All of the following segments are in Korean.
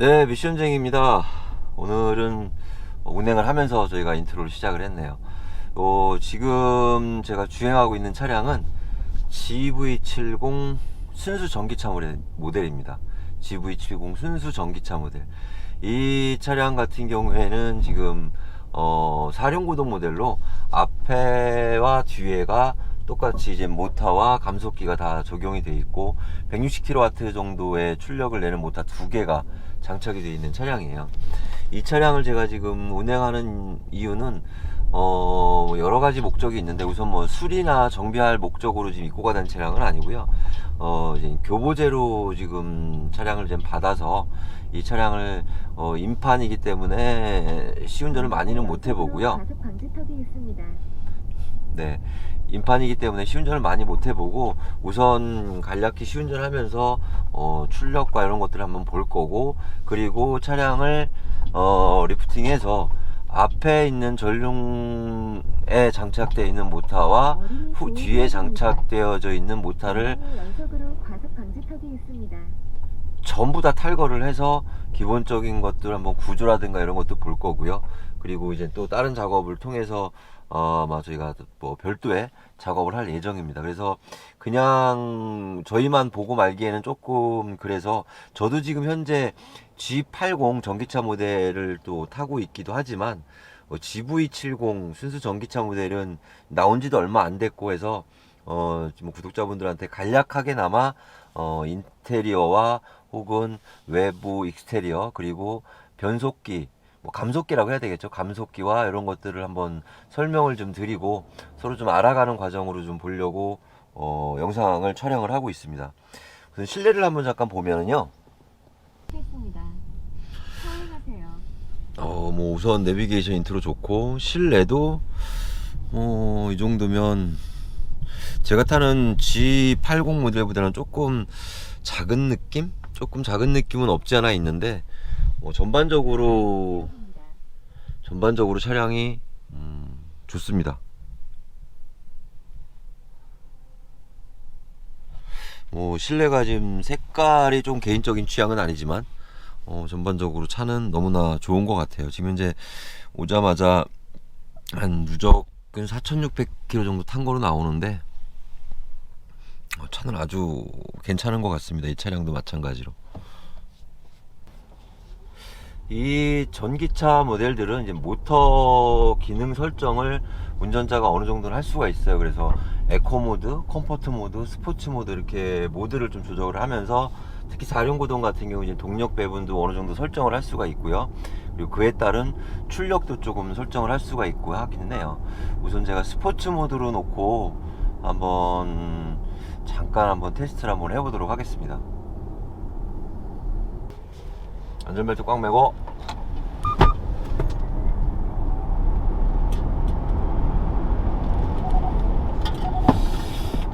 네, 미션쟁입니다. 오늘은 운행을 하면서 저희가 인트로를 시작을 했네요. 어, 지금 제가 주행하고 있는 차량은 GV70 순수 전기차 모델, 모델입니다. GV70 순수 전기차 모델. 이 차량 같은 경우에는 지금 어, 사륜구동 모델로 앞에와 뒤에가 똑같이 이제 모터와 감속기가 다 적용이 돼 있고 160kW 정도의 출력을 내는 모터 두 개가 장착이 되어 있는 차량이에요. 이 차량을 제가 지금 운행하는 이유는 어 여러 가지 목적이 있는데 우선 뭐 수리나 정비할 목적으로 지금 입고 가는 차량은 아니고요. 어 이제 교보제로 지금 차량을 좀 받아서 이 차량을 어 임판이기 때문에 시운전을 많이는 못 해보고요. 네. 임판이기 때문에 시운전을 많이 못 해보고 우선 간략히 시운전 하면서 어, 출력과 이런 것들을 한번 볼 거고 그리고 차량을 어, 리프팅해서 앞에 있는 전륜에 장착되어 있는 모터와 후 뒤에 장착되어져 있는 모터를 있습니다. 전부 다 탈거를 해서 기본적인 것들 한번 구조라든가 이런 것도 볼 거고요. 그리고 이제 또 다른 작업을 통해서 어, 아마 저희가 뭐 별도의 작업을 할 예정입니다. 그래서 그냥 저희만 보고 말기에는 조금 그래서 저도 지금 현재 G80 전기차 모델을 또 타고 있기도 하지만 어, GV70 순수 전기차 모델은 나온 지도 얼마 안 됐고 해서 어, 지금 구독자분들한테 간략하게나마 어, 인테리어와 혹은 외부 익스테리어 그리고 변속기 뭐 감속기라고 해야 되겠죠 감속기와 이런 것들을 한번 설명을 좀 드리고 서로 좀 알아가는 과정으로 좀 보려고 어, 영상을 촬영을 하고 있습니다 우선 실내를 한번 잠깐 보면은요 있습니다. 사용하세요. 어, 뭐 우선 내비게이션 인트로 좋고 실내도 뭐이 정도면 제가 타는 G80 모델보다는 조금 작은 느낌? 조금 작은 느낌은 없지 않아 있는데 뭐 전반적으로. 전반적으로 차량이 음, 좋습니다. 뭐 실내가 지금 색깔이 좀 개인적인 취향은 아니지만 어, 전반적으로 차는 너무나 좋은 것 같아요. 지금 현재 오자마자 한 누적은 4,600km 정도 탄 거로 나오는데 어, 차는 아주 괜찮은 것 같습니다. 이 차량도 마찬가지로. 이 전기차 모델들은 이제 모터 기능 설정을 운전자가 어느 정도는 할 수가 있어요. 그래서 에코 모드, 컴포트 모드, 스포츠 모드 이렇게 모드를 좀 조절을 하면서 특히 사륜구동 같은 경우 이제 동력 배분도 어느 정도 설정을 할 수가 있고요. 그리고 그에 따른 출력도 조금 설정을 할 수가 있고 하기는 해요. 우선 제가 스포츠 모드로 놓고 한번 잠깐 한번 테스트를 한번 해보도록 하겠습니다. 안전벨트 꽉 매고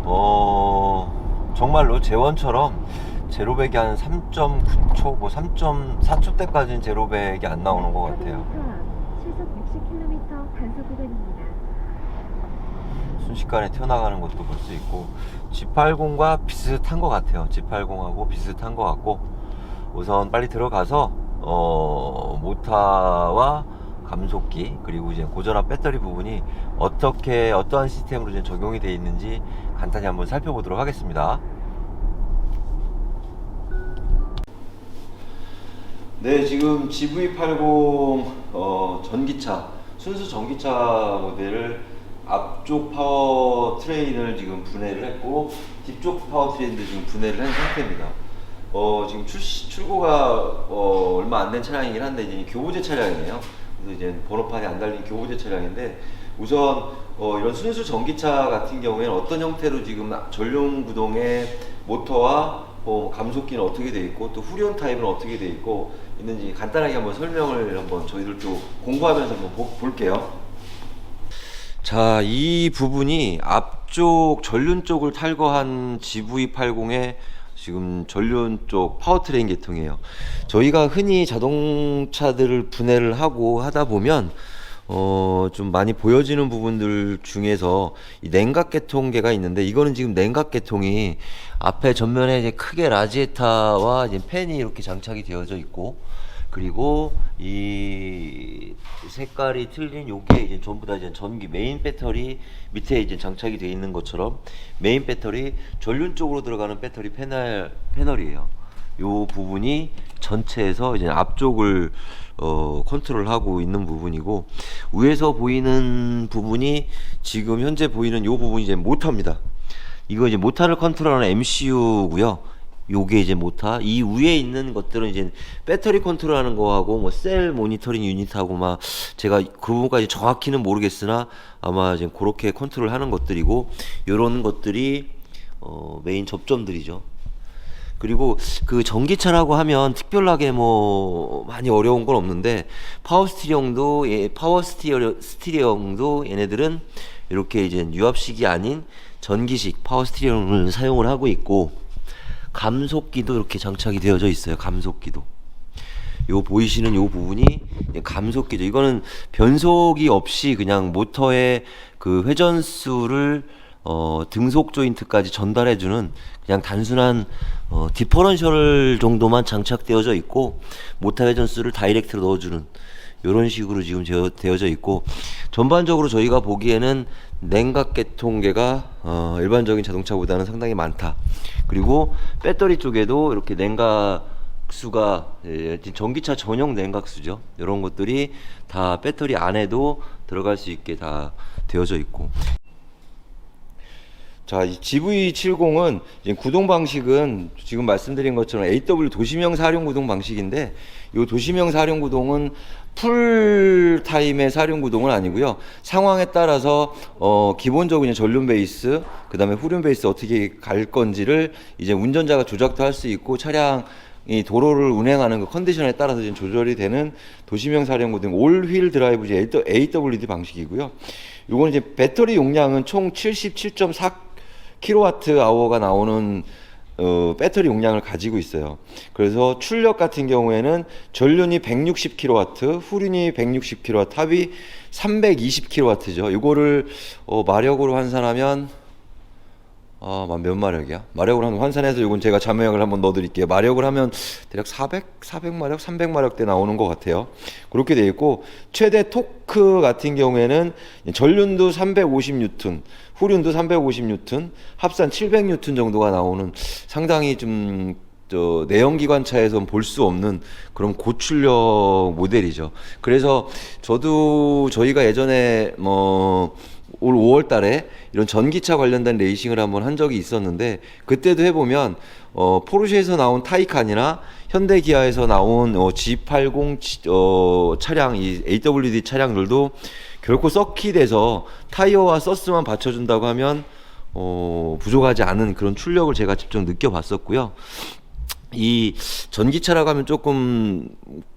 어 정말로 제원처럼 제로백이 한 3.9초 뭐 3.4초 때까지는 제로백이 안 나오는 것 같아요 시속 60km 단속 구간입니다. 순식간에 튀어나가는 것도 볼 수 있고 G80과 비슷한 것 같아요. G80하고 비슷한 것 같고 우선 빨리 들어가서 어, 모터와 감속기 그리고 이제 고전압 배터리 부분이 어떻게 어떠한 시스템으로 이제 적용이 되어 있는지 간단히 한번 살펴보도록 하겠습니다. 네, 지금 GV80 어, 전기차 순수 전기차 모델을 앞쪽 파워 트레인을 지금 분해를 했고 뒤쪽 파워 트레인도 지금 분해를 한 상태입니다. 어, 지금 출시, 출고가 어, 얼마 안 된 차량이긴 한데 이제 교부제 차량이에요. 그래서 이제 번호판이 안 달린 교부제 차량인데 우선 어, 이런 순수 전기차 같은 경우에는 어떤 형태로 지금 전용 구동의 모터와 어, 감속기는 어떻게 돼 있고 또 후륜 타입은 어떻게 돼 있고 있는지 간단하게 한번 설명을 한번 저희들도 공부하면서 한번 보- 볼게요. 자, 이 부분이 앞쪽 전륜 쪽을 탈거한 GV80의 지금 전륜 쪽 파워트레인 계통이에요. 저희가 흔히 자동차들을 분해를 하고 하다 보면 어, 좀 많이 보여지는 부분들 중에서 이 냉각 계통계가 있는데 이거는 지금 냉각 계통이 앞에 전면에 이제 크게 라지에타와 이제 팬이 이렇게 장착이 되어져 있고 그리고 이 색깔이 틀린 요게 이제 전부 다 이제 전기 메인 배터리 밑에 이제 장착이 되어 있는 것처럼 메인 배터리 전륜 쪽으로 들어가는 배터리 패널 패널이에요. 요 부분이 전체에서 이제 앞쪽을 어, 컨트롤하고 있는 부분이고 위에서 보이는 부분이 지금 현재 보이는 요 부분이 이제 모터입니다. 이거 이제 모터를 컨트롤하는 MCU고요. 요게 이제 모터. 이 위에 있는 것들은 이제 배터리 컨트롤하는 거하고 뭐 셀 모니터링 유닛하고 막 제가 그 부분까지 정확히는 모르겠으나 아마 이제 그렇게 컨트롤하는 것들이고 요런 것들이 어, 메인 접점들이죠. 그리고 그 전기차라고 하면 특별하게 뭐 많이 어려운 건 없는데 파워 스티리형도 예, 파워 스티어 스티리형도 얘네들은 이렇게 이제 유압식이 아닌 전기식 파워 스티리형을 사용을 하고 있고 감속기도 이렇게 장착이 되어져 있어요. 감속기도. 요 보이시는 요 부분이 감속기죠. 이거는 변속이 없이 그냥 모터의 그 회전수를 어, 등속 조인트까지 전달해주는 그냥 단순한 어, 디퍼런셜 정도만 장착되어져 있고 모터 회전수를 다이렉트로 넣어주는 이런 식으로 지금 되어, 되어져 있고 전반적으로 저희가 보기에는 냉각 계통계가 어, 일반적인 자동차보다는 상당히 많다. 그리고 배터리 쪽에도 이렇게 냉각 수가 예, 전기차 전용 냉각수죠. 이런 것들이 다 배터리 안에도 들어갈 수 있게 다 되어져 있고 자, 이 GV70은 이제 구동 방식은 지금 말씀드린 것처럼 AW 도시명 사륜 구동 방식인데 이 도시명 사륜 구동은 풀 타임의 사륜 구동은 아니고요. 상황에 따라서 어 이제 전륜 베이스, 그다음에 후륜 베이스 어떻게 갈 건지를 이제 운전자가 조작도 할 수 있고 차량 이 도로를 운행하는 그 컨디션에 따라서 지금 조절이 되는 도시명 사륜 구동 올휠 드라이브 AWD 방식이고요. 이거는 이제 배터리 용량은 총 77.4 킬로와트 아워가 나오는 어, 배터리 용량을 가지고 있어요. 그래서 출력 같은 경우에는 전륜이 160 킬로와트, 후륜이 160 킬로와트, 합이 320 킬로와트죠. 이거를 어, 마력으로 환산하면 아, 몇 마력이야? 마력으로 한 환산해서 이건 제가 자명을 한번 넣어드릴게요. 마력을 하면 대략 400, 400마력, 300마력대 나오는 것 같아요. 그렇게 돼 있고 최대 토크 같은 경우에는 전륜도 350뉴턴, 후륜도 350뉴턴, 합산 700뉴턴 정도가 나오는 상당히 좀 저 내연기관차에선 볼 수 없는 그런 고출력 모델이죠. 그래서 저도 저희가 예전에 뭐 올 5월 달에 이런 전기차 관련된 레이싱을 한번 한 적이 있었는데 그때도 해보면 어, 포르쉐에서 나온 타이칸이나 현대 기아에서 나온 어, G80 어, 차량 이 AWD 차량들도 결코 서킷에서 타이어와 서스만 받쳐준다고 하면 어, 부족하지 않은 그런 출력을 제가 직접 느껴봤었고요. 이 전기차라고 하면 조금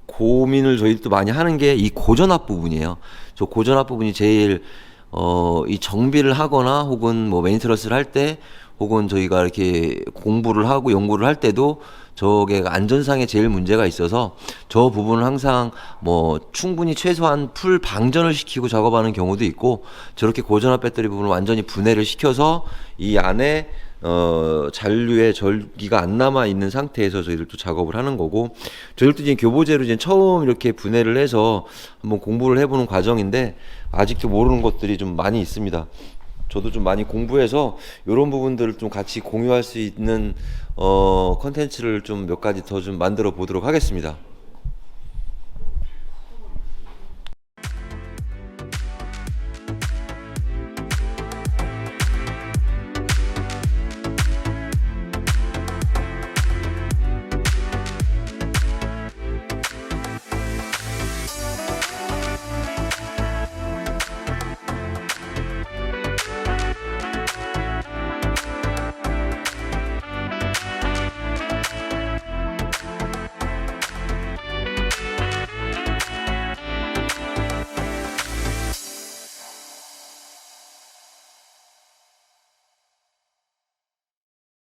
고민을 저희도 많이 하는 게 이 고전압 부분이에요. 저 고전압 부분이 제일 어, 이 정비를 하거나 혹은 뭐 메인트러스를 할 때 혹은 저희가 이렇게 공부를 하고 연구를 할 때도 저게 안전상에 제일 문제가 있어서 저 부분을 항상 뭐 충분히 최소한 풀 방전을 시키고 작업하는 경우도 있고 저렇게 고전압 배터리 부분을 완전히 분해를 시켜서 이 안에 어, 잔류의 절기가 안 남아 있는 상태에서 저희들도 작업을 하는 거고 저희들도 이제 교보제로 이제 처음 이렇게 분해를 해서 한번 공부를 해보는 과정인데 아직도 모르는 것들이 좀 많이 있습니다. 저도 좀 많이 공부해서 이런 부분들을 좀 같이 공유할 수 있는 어 컨텐츠를 좀 몇 가지 더 좀 만들어 보도록 하겠습니다.